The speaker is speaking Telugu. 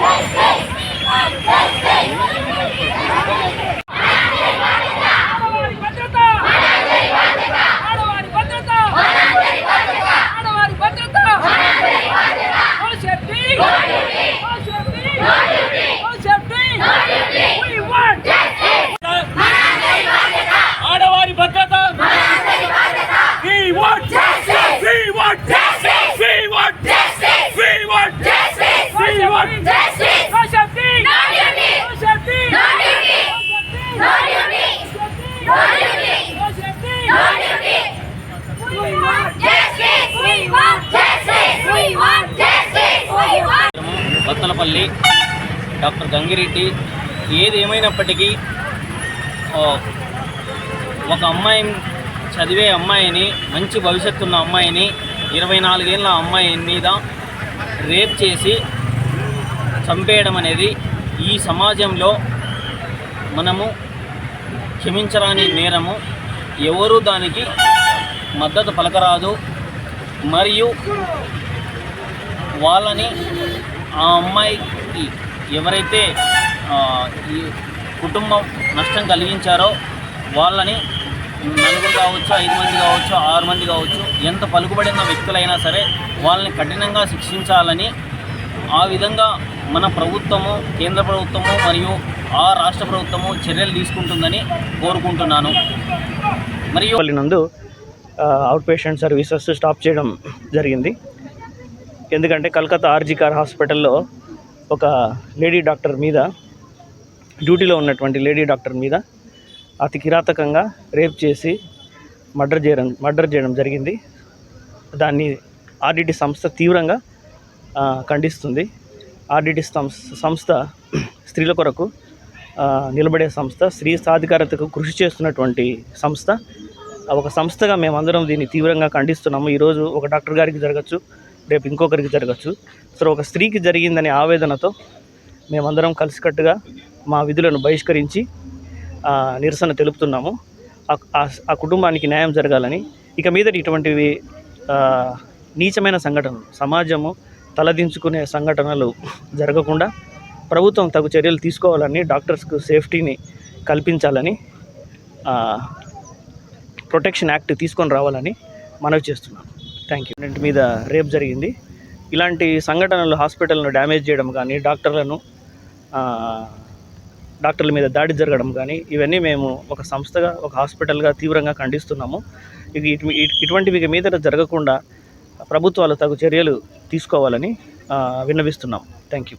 Justice! Justice! Battalapalli doctor Gangireddy. ఏది ఏమైనప్పటికీ ఒక అమ్మాయి చదివే అమ్మాయిని మంచి భవిష్యత్తు ఉన్న అమ్మాయిని ఇరవై నాలుగేళ్ళ అమ్మాయి మీద రేప్ చేసి చంపేయడం అనేది ఈ సమాజంలో మనము క్షమించరాని నేరము. ఎవరు దానికి మద్దతు పలకరాదు. మరియు వాళ్ళని ఆ అమ్మాయికి ఎవరైతే ఈ కుటుంబం నష్టం కలిగించారో వాళ్ళని నలుగురు కావచ్చు ఐదు మంది కావచ్చు ఆరు మంది కావచ్చు ఎంత పలుకుబడిన వ్యక్తులైనా సరే వాళ్ళని కఠినంగా శిక్షించాలని ఆ విధంగా మన ప్రభుత్వము కేంద్ర ప్రభుత్వము మరియు ఆ రాష్ట్ర ప్రభుత్వము చర్యలు తీసుకుంటుందని కోరుకుంటున్నాను. మరియు నందు అవుట్ పేషెంట్ సర్వీసెస్ స్టాప్ చేయడం జరిగింది. ఎందుకంటే కలకత్తా ఆర్జికార్ హాస్పిటల్లో ఒక లేడీ డాక్టర్ మీద డ్యూటీలో ఉన్నటువంటి లేడీ డాక్టర్ మీద అతి కిరాతకంగా రేప్ చేసి మర్డర్ చేయడం మర్డర్ చేయడం జరిగింది. దాన్ని ఆర్డిటి సంస్థ తీవ్రంగా ఖండిస్తుంది. ఆర్డిటి సంస్థ సంస్థ స్త్రీల కొరకు నిలబడే సంస్థ స్త్రీ సాధికారతకు కృషి చేస్తున్నటువంటి సంస్థ. ఒక సంస్థగా మేమందరం దీన్ని తీవ్రంగా ఖండిస్తున్నాము. ఈరోజు ఒక డాక్టర్ గారికి జరగచ్చు. రేపు ఇంకొకరికి జరగచ్చు. సో ఒక స్త్రీకి జరిగిందనే ఆవేదనతో మేమందరం కలిసికట్టుగా మా విధులను బహిష్కరించి నిరసన తెలుపుతున్నాము. ఆ- కుటుంబానికి న్యాయం జరగాలని. ఇక మీద ఇటువంటివి నీచమైన సంఘటనలు సమాజము తలదించుకునే సంఘటనలు జరగకుండా ప్రభుత్వం తగు చర్యలు తీసుకోవాలని డాక్టర్స్కు సేఫ్టీని కల్పించాలని ప్రొటెక్షన్ యాక్ట్ తీసుకొని రావాలని మనవి చేస్తున్నాను థ్యాంక్ యూ ఇంటి మీద రేప్ జరిగింది. ఇలాంటి సంఘటనలు హాస్పిటల్ను డ్యామేజ్ చేయడం కానీ డాక్టర్లను డాక్టర్ల మీద దాడి జరగడం కానీ ఇవన్నీ మేము ఒక సంస్థగా ఒక హాస్పిటల్గా తీవ్రంగా ఖండిస్తున్నాము. ఇది ఇటువంటివి మీద జరగకుండా ప్రభుత్వాలు తగు చర్యలు తీసుకోవాలని విన్నవిస్తున్నాం. Thank you